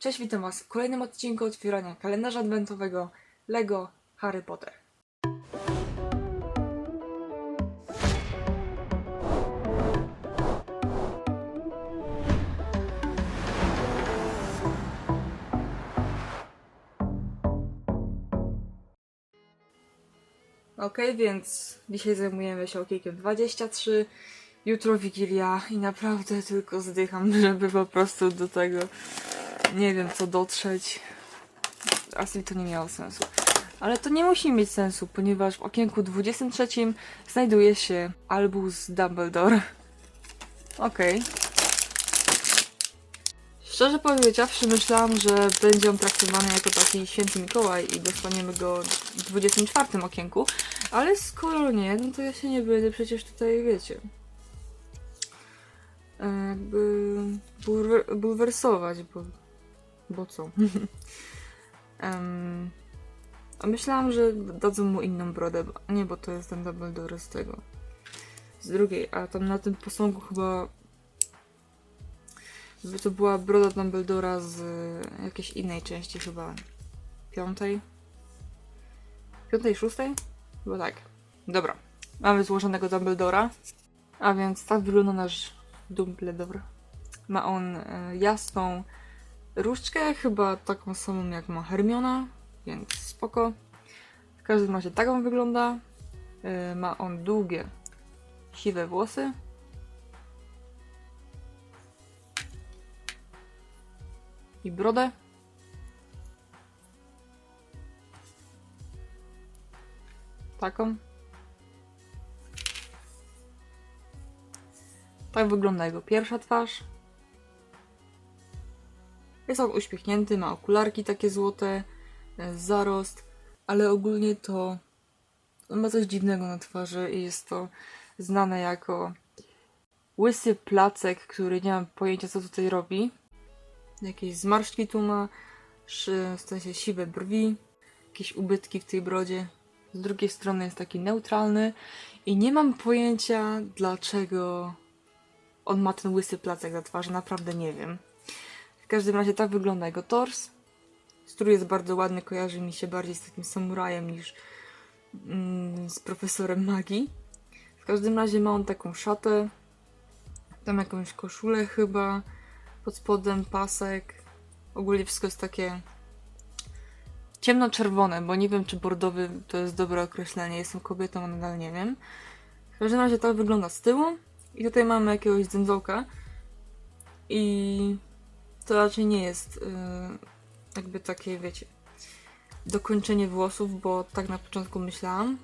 Cześć, witam Was w kolejnym odcinku otwierania kalendarza adwentowego LEGO Harry Potter. Ok, więc dzisiaj zajmujemy się okiekiem 23, jutro Wigilia i naprawdę tylko zdycham, żeby po prostu do tego nie wiem co dotrzeć. Asli to nie miało sensu. Ale to nie musi mieć sensu, ponieważ w okienku 23 znajduje się Albus Dumbledore. Okej. Szczerze powiedziawszy, myślałam, że będzie on traktowany jako taki święty Mikołaj i dostaniemy go w 24 okienku, ale skoro nie, no to ja się nie będę przecież tutaj, wiecie, e, jakby bulwer- bulwersować, bo, bo co? A myślałam, że dadzą mu inną brodę, nie, bo to jest ten Dumbledore z tego, z drugiej, a tam na tym posągu chyba to była broda Dumbledora z e, jakiejś innej części chyba. Piątej? Piątej, szóstej? Chyba tak. Dobra. Mamy złożonego Dumbledora. A więc tak wygląda nasz Dumbledore. Ma on e, jasną różdżkę, chyba taką samą jak ma Hermiona, więc spoko. W każdym razie tak on wygląda. E, ma on długie, siwe włosy. i brodę. Taką. Tak wygląda jego pierwsza twarz. Jest on uśmiechnięty, ma okularki takie złote, e, zarost, ale ogólnie to on ma coś dziwnego na twarzy i jest to znane jako łysy placek, który nie mam pojęcia co tutaj robi. Jakieś zmarszczki tu ma, w sensie siwe brwi, jakieś ubytki w tej brodzie. Z drugiej strony jest taki neutralny i nie mam pojęcia dlaczego on ma ten łysy placek na twarzy, naprawdę nie wiem. Każdym razie tak wygląda jego tors. Strój jest bardzo ładny, kojarzy mi się bardziej z takim samurajem niż mm, z profesorem magii. W każdym razie ma on taką szatę, tam jakąś koszulę chyba, pod spodem pasek. Ogólnie wszystko jest takie ciemno-czerwone, bo nie wiem, czy bordowy to jest dobre określenie. Jestem kobietą, a nadal nie wiem. W każdym razie tak wygląda z tyłu. I tutaj mamy jakiegoś dzędzołka. I to raczej nie jest yy, jakby takie, wiecie, dokończenie włosów, bo tak na początku myślałam.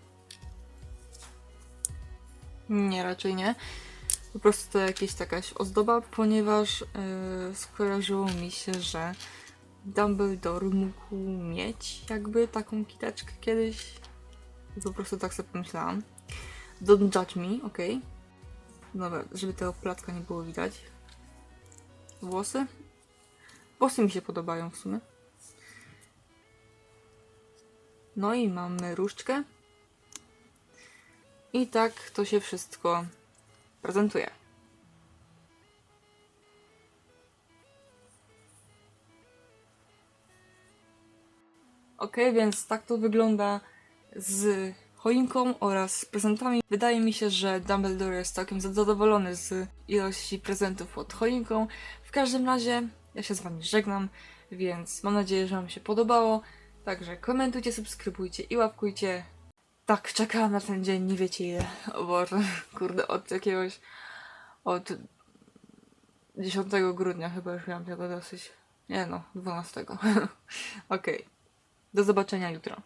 Nie, raczej nie. Po prostu to jakaś takaś ozdoba, ponieważ yy, skojarzyło mi się, że Dumbledore mógł mieć jakby taką kiteczkę kiedyś. I po prostu tak sobie pomyślałam. Don't judge me, ok? Dobra, żeby tego placka nie było widać. Włosy? Włosy mi się podobają w sumie. No i mamy różdżkę. I tak to się wszystko prezentuje. Ok, więc tak to wygląda z choinką oraz prezentami. Wydaje mi się, że Dumbledore jest całkiem zadowolony z ilości prezentów pod choinką. W każdym razie ja się z Wami żegnam, więc mam nadzieję, że Wam się podobało. Także komentujcie, subskrybujcie i łapkujcie. Tak, czekałam na ten dzień, nie wiecie ile. O Boże, kurde, od jakiegoś... Od 10 grudnia chyba już miałam tego dosyć. Nie no, 12. Okej. Do zobaczenia jutro.